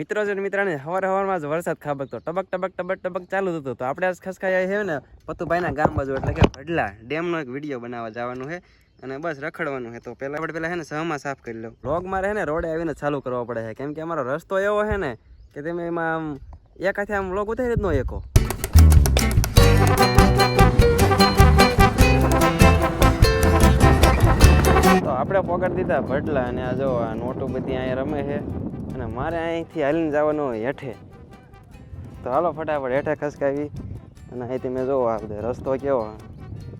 મિત્રો છે મિત્રાને હવાર હવારમાં જ વરસાદ ખાબકતો. ટબક ટબક ટબક ટબક ચાલુ થતો તો આપણે આજ ખસખાઈ છે ને પતુભાઈના ગામ બાજુ એટલે કે ભડલા ડેમનો એક વીડિયો બનાવવા જવાનું છે અને બસ રખડવાનું છે તો પહેલા આપણે પહેલાં છે ને સહમાં સાફ કરી લઉં. વ્લોગમાં રહે ને રોડે આવીને ચાલુ કરવો પડે છે કેમ કે અમારો રસ્તો એવો છે ને કે તમે એમાં આમ એક હાથે આમ લોગ ઉતારી જ ન એકો તો આપણે પકડી દીધા ભડલા અને આ જો આ નોટો બધી અહીંયા રમે છે અને મારે અહીંથી હાલીને જવાનું હોય હેઠે. તો હાલો ફટાફટ હેઠે ખસકાવી અને અહીંથી મેં જોવો આ બધો રસ્તો કેવો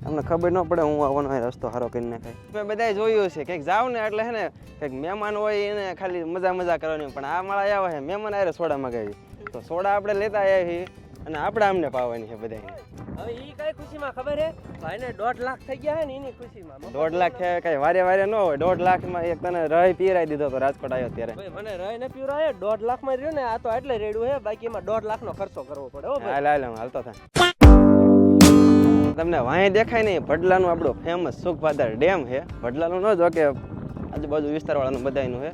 અમને ખબર ન પડે હું આવવાનો હોય રસ્તો સારો કરીને નાખાય મેં બધાય જોયું છે કંઈક જાવ ને એટલે હે ને કંઈક મહેમાન હોય એને ખાલી મજા મજા કરવાની પણ આ માળા આવ્યા છે મહેમાન આરે સોડા મગાવી. તો સોડા આપણે લેતા આવ્યા છીએ અને આપણે આમને પાવાની છે બધાને હવે ઈ કઈ ખુશીમાં ખબર હે? ભાઈને દોઢ લાખ થઈ ગયા હે ને એની ખુશીમાં. દોઢ લાખ છે કઈ વારે વારે ન હોય. દોઢ લાખમાં એક તને રહી પીરાઈ દીધો તો રાજકોટ આવ્યો ત્યારે. ભાઈ મને રહી ને પીવરા દોઢ લાખમાં રહ્યો ને આ તો એટલે રેડું હે. બાકી એમાં દોઢ લાખ નો ખર્ચો કરવો પડે હો ભાઈ. હાલ હાલ હાલતો થા. તમને વાંહે દેખાય નહીં ભડલાનું આપણું ફેમસ સુખભાદર ડેમ છે ભડલાનું ન જો કે આજુબાજુ વિસ્તારવાળાનું બધાયનું છે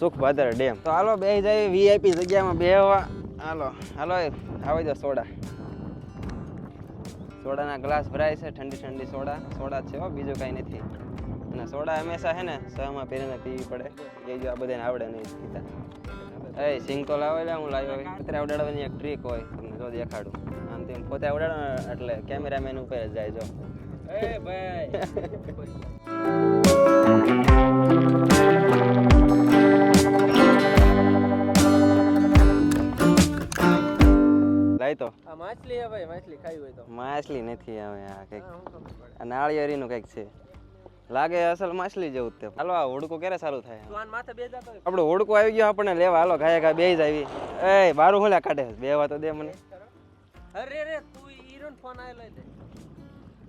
સુખભાદર ડેમ. તો હાલો બે જાય વીઆઈપી જગ્યામાં બેહવા. હાલો હાલો આવી જાવ સોડા. સોડાના ગ્લાસ ભરાય છે ઠંડી ઠંડી સોડા સોડા છે હો બીજું કાંઈ નથી. અને સોડા હંમેશા છે ને સહમાં પહેરીને પીવી પડે. એ જો આ બધાને આવડે નહીં પીતા. એ સિંગ તો લાવે હું લાવ્યો. અત્યારે ઉડાડવાની એક ટ્રીક હોય તમને જો દેખાડું. આમ તેમ પોતે ઉડાડો એટલે કેમેરામેન ઉપર જ જાય જો. એ ભાઈ. માછલી હે ભાઈ માછલી ખાઈ હોય તો. માછલી નથી આવે આ કંઈક. પડે. નાળિયેરીનું કંઈક છે. લાગે અસલ માછલી જેવું તે. હાલો આ હોડકું ક્યારે ચાલુ થાય? માથે બે જતો આપણું હોડકું આવી ગયો આપણને લેવા. હાલો ખાય ઘા બે જ આવી એ બારું હું લ્યા કાઢે બેવા તો દે મને. અરે રે તું ઈરોન ફોન આય લઈ લે.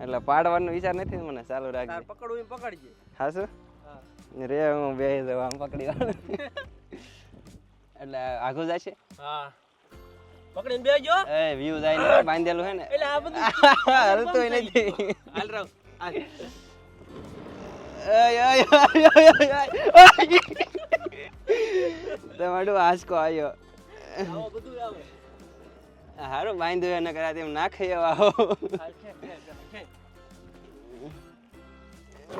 એટલે પાડવાનો વિચાર નથી મને ચાલુ રાખજે. પકડવું એમ પકડજે. હા સર રે હું બે જવા આમ પકડી વાળું. એટલે આઘું છે હા. પકડીને બેજો. એ વ્યૂ જાય ને બાંધેલું હે ને. એટલે આ બધું હલતું નથી. હાલ રાવ. તમારું આવ્યો આવો આવે. હારું બાંધ્યું એને કરા તેમ છે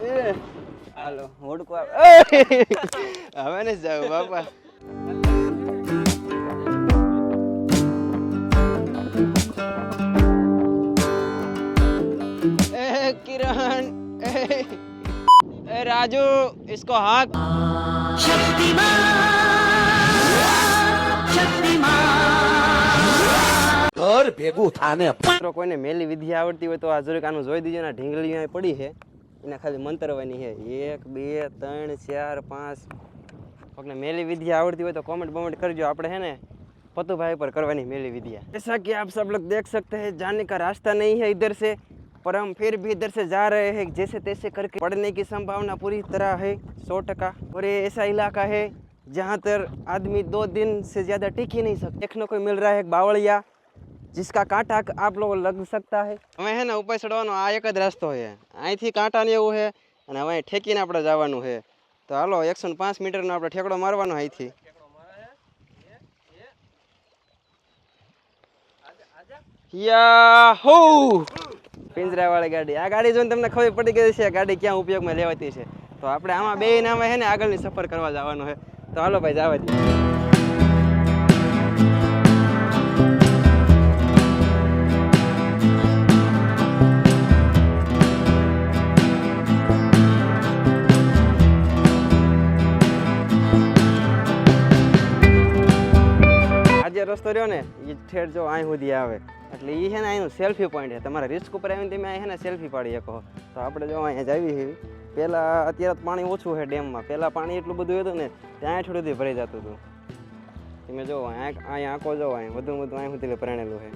એ, હાલો હોડકું હવે ને જાવ બાપા. ए, ए राजू इसको हाथ ઘર ભેગું થાને મિત્રો કોઈને મેલી વિદ્યા આવડતી હોય તો આ જરૂર આનું જોઈ દીજો ને ઢીંગલી અહીં પડી છે એના ખાલી મંતરવાની છે એક બે ત્રણ ચાર પાંચ કોકને મેલી વિદ્યા આવડતી હોય તો કોમેન્ટ બોમેન્ટ કરજો આપણે है ને पतुभाई पर करवानी मेली विद्या जैसा कि आप सब लोग देख सकते हैं जाने का रास्ता नहीं है इधर से परम फिर भी इधर से जा रहे हैं जैसे तैसे करके पड़ने की संभावना पूरी तरह है सौ टका और ये ऐसा इलाका है जहाँ तक आदमी दो दिन से ज़्यादा टिक ही नहीं सकता देखने को मिल रहा है बावड़िया जिसका કાંટા આપ લોકો લગ શકતા હે હવે હે ને ઉપાય ચડવાનો एक એક है રસ્તો છે અહીંથી કાંટા લેવું છે અને હવે ઠેકીને આપણે જવાનું છે તો હાલો એકસો પાંચ મીટરનો આપણે ઠેકડો મારવાનો અહીંથી યા હો પિંજરાવાળી ગાડી. આ ગાડી જોઈને તમને ખબર પડી ગઈ છે આ ગાડી ક્યાં ઉપયોગમાં લેવાતી છે. તો આપણે આમાં બે નામે છે ને આગળની સફર કરવા જવાનું છે. તો હાલો ભાઈ, જવા દઈએ રસ્તો રહ્યો ને એ ઠેર જો અહીં સુધી આવે. એટલે એ છે ને અહીંનું સેલ્ફી પોઈન્ટ છે. તમારા રિસ્ક ઉપર આવીને તમે અહીં છે ને સેલ્ફી પાડી શકો. તો આપણે જો અહીંયા જાવી છે પહેલાં અત્યારે પાણી ઓછું છે ડેમમાં. પહેલાં પાણી એટલું બધું હતું ને, ત્યાં થોડું સુધી ભરાઈ જતું હતું. તમે જો અહીંયા આંખો જો અહીં વધુ વધુ અહીં સુધી પરણેલું છે.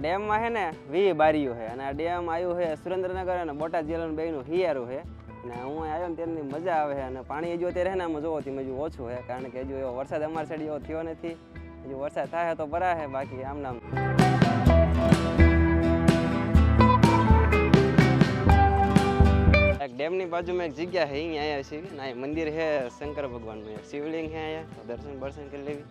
ડેમમાં છે ને વી બારીઓ છે. અને આ ડેમ આવ્યું છે સુરેન્દ્રનગર અને બોટાદ જિલ્લાનું બેનું હિયારું છે. અને હું આવ્યો ને તેમની મજા આવે છે. અને પાણી હજુ અત્યારે છે ને આમાં જોવો તેમ હજુ ઓછું છે. કારણ કે હજુ એવો વરસાદ અમારી સાઈડ એવો થયો નથી. હજુ વરસાદ થાય તો ભરાશે બાકી આમ નામ ડેમની બાજુમાં એક જગ્યા છે, અહીંયા આવ્યા છીએ. ને અહીંયા મંદિર છે શંકર ભગવાનનું. શિવલિંગ છે અહીંયા. દર્શન દર્શન કરી લેવી.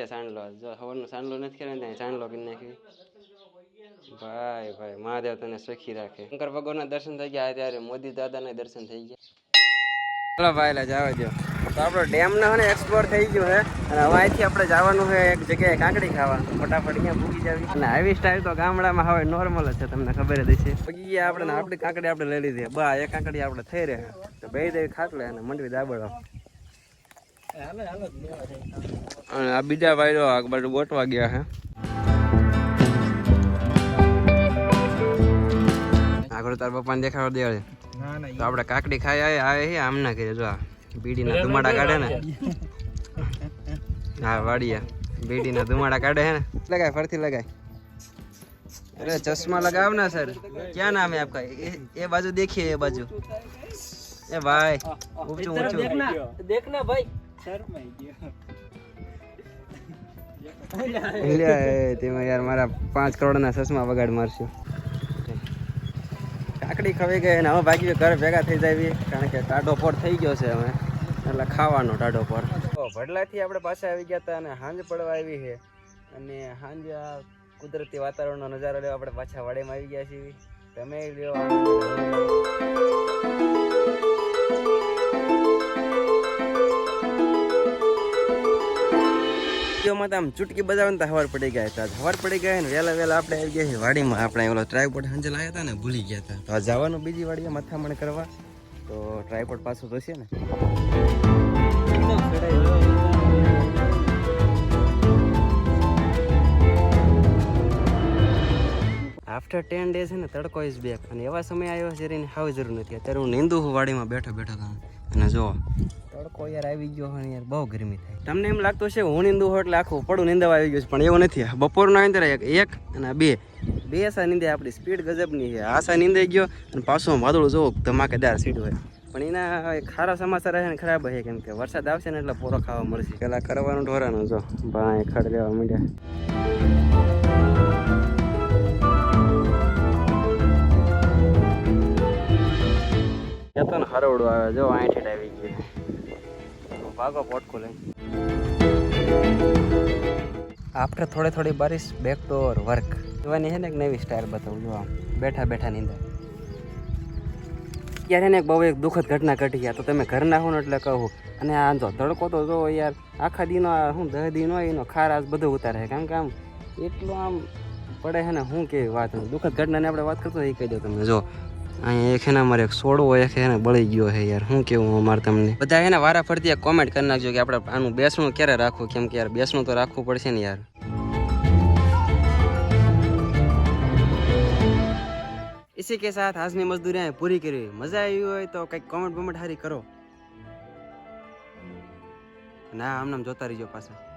દે સાંડલો જો સવારનો સાંડલો નથી કરે ને સાંડલો કરી નાખી ભાઈ ભાઈ મહાદેવ તને સુખી રાખે શંકર ભગવાનના દર્શન થઈ ગયા ત્યારે મોદી દાદાના દર્શન થઈ ગયા ચલો ભાઈ લા જવા દો તો આપણો ડેમ નો એક્સપ્લોર થઈ ગયો છે અને હવે અહીંથી આપણે જવાનું છે એક જગ્યાએ કાંકડી ખાવા. ફટાફટ અહીંયા ભૂગી જાવી. અને આવી સ્ટાઇલ તો ગામડામાં હવે નોર્મલ છે, તમને ખબર જ છે ભૂગી આપણે આપણી કાંકડી આપણે લઈ લીધી. બા એ કાંકડી આપણે થઈ રહે. તો બે દેવી ખાટલે અને મંડવી દાબડો અને આ બીજા વાયરો આ બાજુ ગોટવા ગયા હે આગળ તાર પપ્પાને દેખાડો દે તો આપણે કાકડી ખાઈ આવે આવે છે આમ ના કરીએ જો આ બીડીના ધુમાડા કાઢે ને. હા વાડિયા બીડીના ધુમાડા કાઢે છે ને. લગાય ફરતી લગાય. અરે ચશ્મા લગાવ ના સર. ક્યાં નામ આપ આપકા? એ બાજુ દેખીએ એ બાજુ. એ ભાઈ ઊંચું ઊંચું. દેખના ભાઈ. તેમાં યાર મારા પાંચ કરોડના ચશ્મા વગાડ મારશું. કાકડી ખવાઈ ગઈ અને હવે ભાગી ઘર ભેગા થઈ જાય કારણ કે ટાઢો પોર થઈ ગયો છે હવે. એટલે ખાવાનો ટાઢો પોર. ભડલાથી આપણે પાછા આવી ગયા હતા અને હાંજ પડવા આવી છે. અને હાંજ કુદરતી વાતાવરણનો નજારો લેવા આપણે પાછા વાડીમાં આવી ગયા છીએ. તમે લ્યો તો આમ ચૂટકી બજાવે હવાર પડી ગયા હતા. હવાર પડી ગયા ને વહેલા વહેલા આપણે આવી ગયા વાડીમાં. આપણે ઓલો ટ્રાયપોડ હંજલ આવ્યા હતા ને ભૂલી ગયા હતા. તો જવાનું બીજી વાડીએ મથામણ કરવા. તો ટ્રાયપોડ પાછું જોશે ને. આફ્ટર ટેન ડેઝ છે ને તડકો ઇઝ બેક અને એવા સમય આવ્યો છે એને હાવ જરૂર નથી. અત્યારે હું નિંદુ હું વાડીમાં બેઠો બેઠો હતા અને જો તડકો યાર આવી ગયો હોય યાર બહુ ગરમી થાય. તમને એમ લાગતું છે હું નિંદુ એટલે આખું પડું નિંદવા આવી ગયું છે પણ એવું નથી. બપોરના ત્યારે એક એક અને બે. બે સા નીંદે આપણી સ્પીડ ગજબની છે. આશા નીંદાઈ ગયો અને પાછું વાદળું જોવો ધમાકેદાર સીડ હોય. પણ એના ખારા સમાચાર છે ને ખરાબ છે કેમ કે વરસાદ આવશે ને એટલે પોરો ખાવા મળશે. પેલા કરવાનું ઢોરાનું જો ભાઈ ખડ લેવા માંડ્યા. કેતો ને હરવડું આવે. જો આઠ આવી ગયું. ભાગો પોટકો લઈ આફ્ટર થોડી થોડી બારીશ બેક ટુ અવર વર્ક જોવાની છે ને એક નવી સ્ટાઇલ બતાવું, જો આમ. બેઠા બેઠા નીંદર યાર, એને એક બહુ એક દુઃખદ ઘટના ઘટી ગયા તો તમે ઘર નાખો ને એટલે કહું. અને આ જો તડકો તો જો યાર, આખા દીનો શું દહ દીનો એનો ખારાસ બધું ઉતારે કારણ કે આમ એટલું આમ પડે છે ને શું કેવી વાત દુઃખદ ઘટનાની આપણે વાત કરતો એ કહી દો તમે જો અહીંયા એક એના મારે એક સોડવો એક એને બળી ગયો છે યાર શું કેવું અમારે તમને બધા એને વારા ફરતી એક કોમેન્ટ કરી નાખજો કે આપણે આનું બેસણું ક્યારે રાખવું કેમ કે યાર બેસણું તો રાખવું પડશે ને યાર इसी के साथ આજની મજદૂરી અહીં પૂરી કરી મજા આવી હોય તો કંઈક કોમેન્ટ બોમેન્ટ હારી કરો ના આમ નામ જોતા રહીજો પાછા